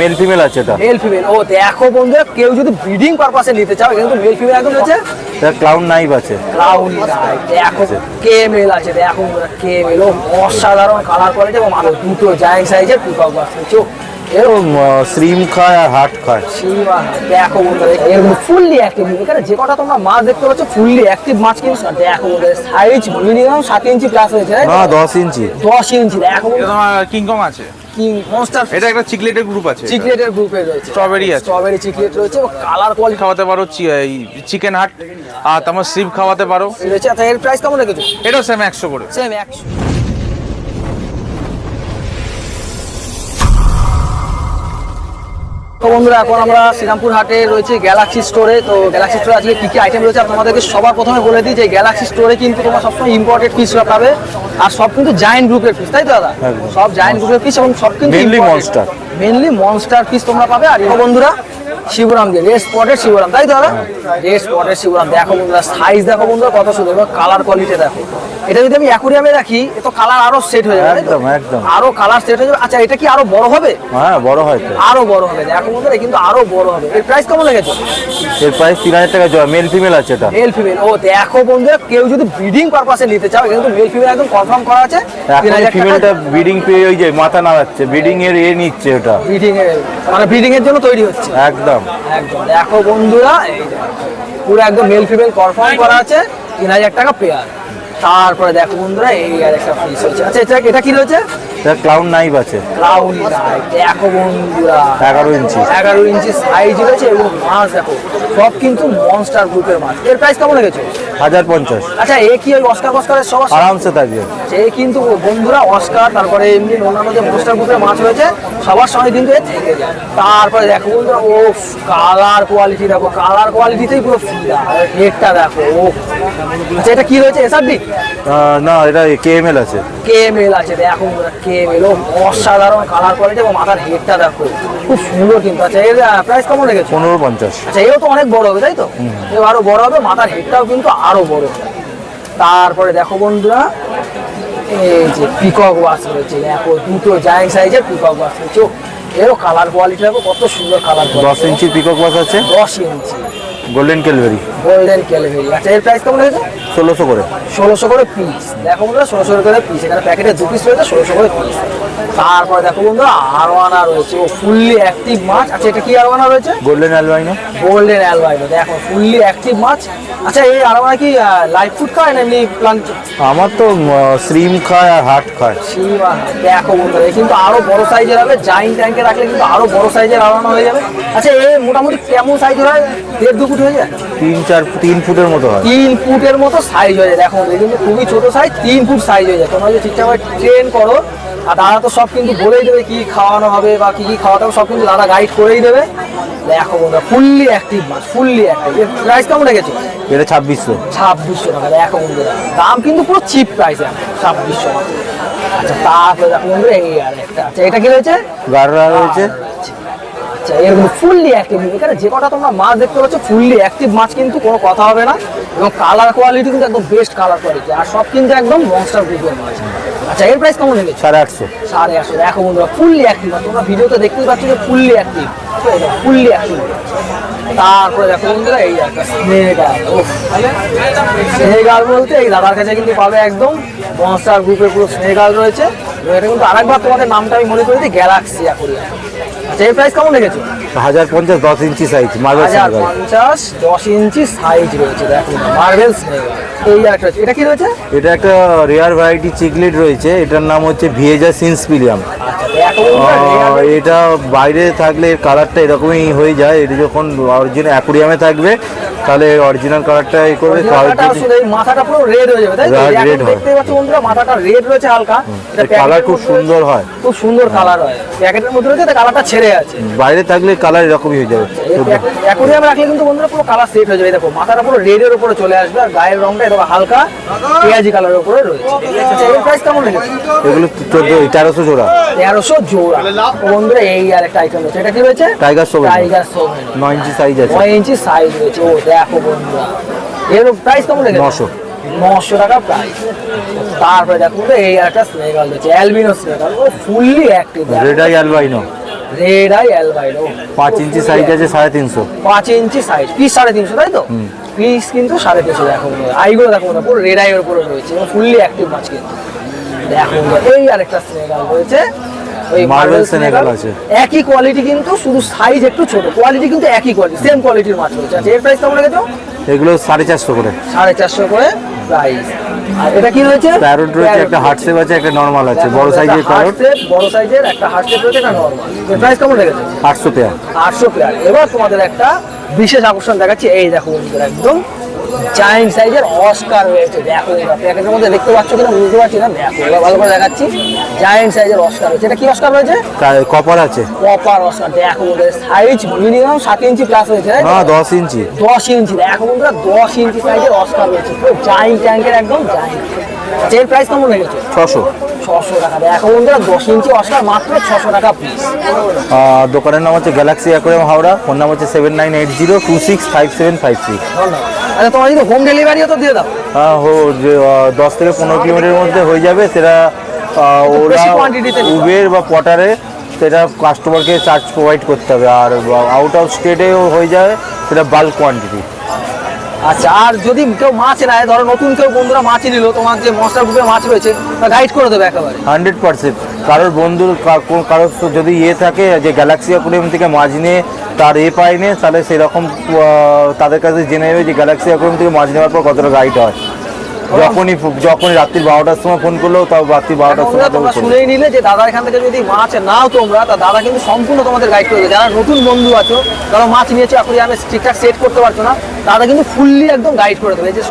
Mail female আছে এটা। Mail female ও দেখো বন্ধুরা কেউ যদি ব্রিডিং পারপাসে নিতে চাও কিন্তু মেল ফিমেল একদম হচ্ছে এটা ক্লাউন নাইভ আছে। ক্লাউন দেখো কে মেল আছে দেখো বন্ধুরা কে মেল ও অসাধারণ কালার কোয়ালিটি এবং আরও দুটো জায়ান্ট সাইজের পিকক আছে এরকম এরকম শ্রিম খায় আর হাট খায়। সীমা দেখো বন্ধুরা এরকম ফুললি অ্যাক্টিভ এখানে যে কটা তোমরা মাছ দেখতে পাচ্ছ ফুললি অ্যাক্টিভ মাছ কিন্তু দেখো বন্ধুরা সাইজ মিনিমাম সাত ইঞ্চি প্লাস হয়েছে তাই তো? না দশ ইঞ্চি দশ ইঞ্চি দেখো কিংকং আছে। কিং মনস্টার এটা একটা চিকলেটের গ্রুপ আছে। চিকলেটের গ্রুপে রয়েছে। স্ট্রবেরি আছে। স্ট্রবেরি চিকলেট রয়েছে। কালার কোয়ালিটি খাওয়াতে পারো চিকেন হাট আর তোমার সিপ খাওয়াতে পারো। রয়েছে। আচ্ছা এর প্রাইস কেমন রেখেছো? এটাও সেম একশো করে। সেম একশো। তো বন্ধুরা এখন আমরা শ্রীরামপুর হাটে রয়েছে গ্যালাক্সি স্টোরে তো গ্যালাক্সি স্টোরে আজকে কি কি আইটেম রয়েছে আপনাদেরকে সবার প্রথমে বলে দিই যে গ্যালাক্সি স্টোরে কিন্তু তোমার সবসময় ইম্পোর্টেড পিস পাবে। আর সব কিন্তু জায়েন্ট গ্রুপের পিস তাই তো দাদা? সব জায়েন্ট গ্রুপের পিস এবং সব কিন্তু mainly monster mainly monster piece তোমরা পাবে। আর বন্ধুরা শিবরাম দিয়ে রেড স্পটের শিবরাম তাই তো দাদা? রেড স্পটের শিবরাম দেখো বন্ধুরা সাইজ দেখো বন্ধুরা কত সুন্দর কালার কোয়ালিটি দেখো। এটা যদি আমি অ্যাকুরিয়ামে রাখি তো কালার আরও সেট হয়ে যাবে একদম, একদম। আরও কালার সেট হয়ে যাবে। আচ্ছা এটা কি আরও বড় হবে? হ্যাঁ বড় হয় তো। আরও বড় হবে দেখো বন্ধুরা কিন্তু আরও বড় হবে। এর প্রাইস কেমন লেগেছে? এর প্রাইস তিন হাজার টাকা জয় মেল ফিমেল আছে এটা। মেল ফিমেল ও দেখো বন্ধুরা কেউ যদি ব্রিডিং পারপাসে নিতে চাও কিন্তু মেল ফিমেল একদম কনফার্ম করা আছে। এখন ফিমেলটা ব্রিডিং পেয়ে ওই যে মাথা নাড়াচ্ছে ব্রিডিং এর এ নিচ্ছে ওটা। ব্রিডিং এর মানে ব্রিডিং এর জন্য তৈরি হচ্ছে। একদম। একদম। দেখো বন্ধুরা পুরো একদম মেল ফিমেল কনফার্ম করা আছে, তিন হাজার টাকা পেয়ার তারপরে দেখো বন্ধুরা, এই আর একটা ফিস হচ্ছে আচ্ছা এটা এটা কি রয়েছে? এটা ক্লাউন নাইভ আছে। ক্লাউন দেখো বন্ধুরা। এগারো ইঞ্চি এগারো ইঞ্চি সাইজ রয়েছে এবং মাছ দেখো সব কিন্তু মনস্টার গ্রুপের মাছ এর প্রাইস কেমন লেগেছে হাজার পঞ্চাশ। আচ্ছা এ কি ওই অস্কার ফস্কারের সবার সাথে- আরামসে থাকবে। সে কিন্তু বন্ধুরা অস্কার তারপরে এমনি অন্যান্য যে মনস্টার গ্রুপের মাছ রয়েছে সবার সঙ্গে কিন্তু এ থেকে যায়। তারপরে দেখো বন্ধুরা ও কালার কোয়ালিটি দেখো কালার কোয়ালিটিতেই পুরো ফিদা রেটটা দেখো ও আচ্ছা এটা কি রয়েছে? এসআরডি না এটা কে এম এল আছে। কে এল আছে দেখো কে এল অসাধারণ কালার কোয়ালিটি এবং মাথার হেডটা দেখো। খুব সুন্দর কিন্তু। আচ্ছা এর প্রাইস কেমন লেগেছে পনেরো পঞ্চাশ। আচ্ছা এও তো অনেক বড় হবে তাই তো? এও আরও বড় হবে মাথার হেডটাও কিন্তু আরও বড় তারপরে দেখো বন্ধুরা এই যে পিকক ওয়াশ রয়েছে দেখো দুটো জায়ান্ট সাইজের পিকক বাস রয়েছে। এরও কালার কোয়ালিটি দেখো কত সুন্দর কালার দশ ইঞ্চি পিকক বাস আছে? দশ ইঞ্চি। গোল্ডেন ক্যালভেরি গোল্ডেন ক্যালভেরি আচ্ছা এর প্রাইস কেমন হয়েছে ষোলোশো করে। ষোলোশো করে পিস দেখো বন্ধুরা, ষোলোশো করে পিস এখানে প্যাকেটে দু পিস রয়েছে, ষোলোশো করে পিস তারপরে দেখো বন্ধুরা আরোয়ানা রয়েছে ও ফুললি অ্যাক্টিভ মাছ আচ্ছা এটা কি আরোয়ানা রয়েছে? গোল্ডেন অ্যালবাইনো গোল্ডেন অ্যালবাইনো দেখো ফুললি অ্যাক্টিভ মাছ আচ্ছা এই আরোয়ানা কি লাইভ ফুড খায় না এমনি প্লান্ট আমার তো শ্রিম খায় আর হাট খায়। সীমা দেখো বন্ধুরা এ কিন্তু আরও বড় সাইজের হবে। জাইন ট্যাঙ্কে রাখলে কিন্তু আরও বড় সাইজের আরোয়ানা হয়ে যাবে। আচ্ছা এই মোটামুটি কেমন সাইজের হয় দেড় দু ফুট হয়ে যায়? তিন চার তিন ফুটের মতো হয়। তিন ফুটের মতো সাইজ হয়ে যায়। দেখো এই কিন্তু খুবই ছোট সাইজ তিন ফুট সাইজ হয়ে যায়। তোমরা যদি ঠিকঠাক ট্রেন করো আর তো সব কিন্তু বলেই দেবে কি খাওয়ানো হবে বা কি কি খাওয়াতে হবে সব কিন্তু দাদা গাইড করেই দেবে। দেখো বন্ধুরা ফুললি অ্যাক্টিভ মাছ ফুললি অ্যাক্টিভ প্রাইস কেমন রেখেছো? এটা ছাব্বিশশো। ছাব্বিশশো টাকা দেখো বন্ধুরা দাম কিন্তু পুরো চিপ প্রাইস ছাব্বিশশো আচ্ছা তারপরে দেখো বন্ধুরা এই আর একটা। আচ্ছা এটা কি রয়েছে? গাররা রয়েছে। আচ্ছা এরকম ফুললি অ্যাক্টিভ এখানে যে কটা তোমরা মাছ দেখতে পাচ্ছ ফুললি অ্যাক্টিভ মাছ কিন্তু কোনো কথা হবে না। এবং কালার কোয়ালিটি কিন্তু একদম বেস্ট কালার কোয়ালিটি আর সব কিন্তু একদম মনস্টার গ্রুপের মাছ আচ্ছা এর প্রাইস কেমন লেগেছে সাড়ে আটশো। সাড়ে আটশো। দেখো বন্ধুরা ফুললি অ্যাক্টিভ তোমরা ভিডিওতে দেখতেই পাচ্ছ যে ফুললি অ্যাক্টিভ ফুললি অ্যাক্টিভ তারপরে দেখো বন্ধুরা এই একটা স্নেগাল বলতে এই দাদার কাছে কিন্তু পাবে একদম মনস্টার গ্রুপের পুরো স্নেগাল রয়েছে। এটা কিন্তু আরেকবার তোমাদের নামটা আমি মনে করি দিই গ্যালাক্সি অ্যাকোরিয়াম আচ্ছা এই প্রাইস কেমন লেগেছে হাজার পঞ্চাশ দশ ইঞ্চি সাইজ মার্বেল হাজার পঞ্চাশ দশ ইঞ্চি সাইজ রয়েছে দেখো মার্বেল এই একটা এটা কি রয়েছে? এটা একটা রেয়ার ভ্যারাইটি চিকলেট রয়েছে এটার নাম হচ্ছে ভিয়েজা সিন্সপিলিয়াম আহ, real- এটা বাইরে থাকলে এর কালারটা এরকমই হয়ে যায় এটা যখন অরিজিনাল অ্যাকুরিয়ামে থাকবে তাহলে অরিজিনাল কালারটা এই করবে মাথাটা পুরো রেড হয়ে যাবে তাই red হয়। দেখতে পাচ্ছ বন্ধুরা মাথাটা রেড রয়েছে হালকা। কালার খুব সুন্দর হয়। খুব সুন্দর কালার হয়। প্যাকেটের মধ্যে রয়েছে তো কালারটা ছেড়ে আছে। বাইরে থাকলে কালার এরকমই হয়ে যাবে। অ্যাকোরিয়ামে রাখলে কিন্তু বন্ধুরা পুরো কালার সেট হয়ে যাবে। দেখো মাথাটা পুরো রেডের উপরে চলে আসবে আর গায়ের রংটা এরকম হালকা পেঁয়াজি কালারের উপরে রয়েছে। আচ্ছা এর প্রাইস কেমন লেগেছে এগুলো চোদ্দ তেরোশো জোড়া। তেরোশো জোড়া। বন্ধুরা এই আর একটা আইটেম রয়েছে। এটা কি রয়েছে? টাইগার সোভেন টাইগার সোভেন নয় ইঞ্চি সাইজ আছে। নয় ইঞ্চি সাইজ রয়েছে। ও দেখো বন্ধুরা। এর প্রাইস কেমন লেগেছে নশো। নশো টাকা প্রাইস তারপরে দেখো এই একটা স্নেগাল রয়েছে অ্যালবিনো স্নেগাল ও fully active red eye albino red eye albino পাঁচ ইঞ্চি সাইজ আছে সাড়ে তিনশো। পাঁচ ইঞ্চি সাইজ পিস সাড়ে তিনশো তাই তো? পিস কিন্তু সাড়ে তিনশো দেখো। আইগুলো দেখো বন্ধুরা, পুরো রেড আইয়ের উপরে রয়েছে ফুললি অ্যাক্টিভ মাছ কিন্তু দেখো এই আরেকটা সিনেগাল রয়েছে। মার্বেল সেনেগাল আছে। একই কোয়ালিটি কিন্তু শুধু সাইজ একটু ছোট কোয়ালিটি কিন্তু একই কোয়ালিটি সেম কোয়ালিটির মাছ রয়েছে। আচ্ছা এর প্রাইস কেমন রেখেছো? এগুলো সাড়ে চারশো করে। সাড়ে চারশো করে। প্রাইস আর এটা কি রয়েছে? প্যারোট রয়েছে একটা হার্ট আছে একটা নর্মাল আছে বড় সাইজের প্যারোট বড় সাইজের একটা হার্ট সেট রয়েছে একটা নর্মাল প্রাইস কেমন রেখেছে আটশো পেয়ার। এবার তোমাদের একটা বিশেষ আকর্ষণ দেখাচ্ছি। এই দেখো একদম জায়েন্ট সাইজের অস্কার রয়েছে দেখো এবার। প্যাকেটের মধ্যে দেখতে পাচ্ছ কিনা বুঝতে পারছি না দেখো এবার ভালো করে দেখাচ্ছি। জায়েন্ট সাইজের অস্কার রয়েছে এটা কি অস্কার রয়েছে কপার আছে। কপার অস্কার দেখো বন্ধুরা সাইজ মিনিমাম সাত ইঞ্চি প্লাস রয়েছে না দশ ইঞ্চি দশ ইঞ্চি দেখো বন্ধুরা দশ ইঞ্চি সাইজের অস্কার রয়েছে জায়েন্ট ট্যাঙ্কের একদম জায়েন্ট এর প্রাইস কেমন রেখেছো ছশো। ছশো টাকা। বন্ধুরা দশ ইঞ্চি অস্কার মাত্র ছশো টাকা পিস দোকানের নাম হচ্ছে গ্যালাক্সি অ্যাকোরিয়াম হাওড়া ফোন নাম হচ্ছে seven nine eight zero two six five seven five six ধন্যবাদ। আচ্ছা তোমার যদি হোম ডেলিভারিও তো দিয়ে দাও। হ্যাঁ হো যে দশ থেকে পনেরো কিলোমিটারের মধ্যে হয়ে যাবে সেটা ওরা। উবের বা পটারে সেটা কাস্টমারকে চার্জ প্রোভাইড করতে হবে আর আউট অফ স্টেটেও হয়ে যায় সেটা বাল্ক কোয়ান্টিটি আচ্ছা আর যদি কেউ মাছ নেয় ধরো নতুন কেউ বন্ধুরা মাছ নিল তোমার যে মশলা গ্রুপে মাছ রয়েছে গাইড করে দেবে একেবারে। হান্ড্রেড পার্সেন্ট কারোর বন্ধুর কারোর যদি ইয়ে থাকে যে গ্যালাক্সি অ্যাকোরিয়াম থেকে মাছ নিয়ে তার এ পায়নি তাহলে সেরকম তাদের কাছে জেনে নেবে যে গ্যালাক্সি অ্যাকোরিয়াম থেকে মাছ নেওয়ার পর কতটা গাইড হয়। যখনই যখনই রাত্রি বারোটার সময় ফোন করলেও তাও রাত্রি বারোটার সময় তোমরা শুনেই নিলে যে দাদা এখান থেকে যদি মাছ নাও তোমরা তা দাদা কিন্তু সম্পূর্ণ তোমাদের গাইড করে দেবে। যারা নতুন বন্ধু আছো তারা মাছ নিয়েছো এখন আমি ঠিকঠাক সেট করতে পারছ না দাদা কিন্তু ফুললি একদম গাইড করে দেবে। যে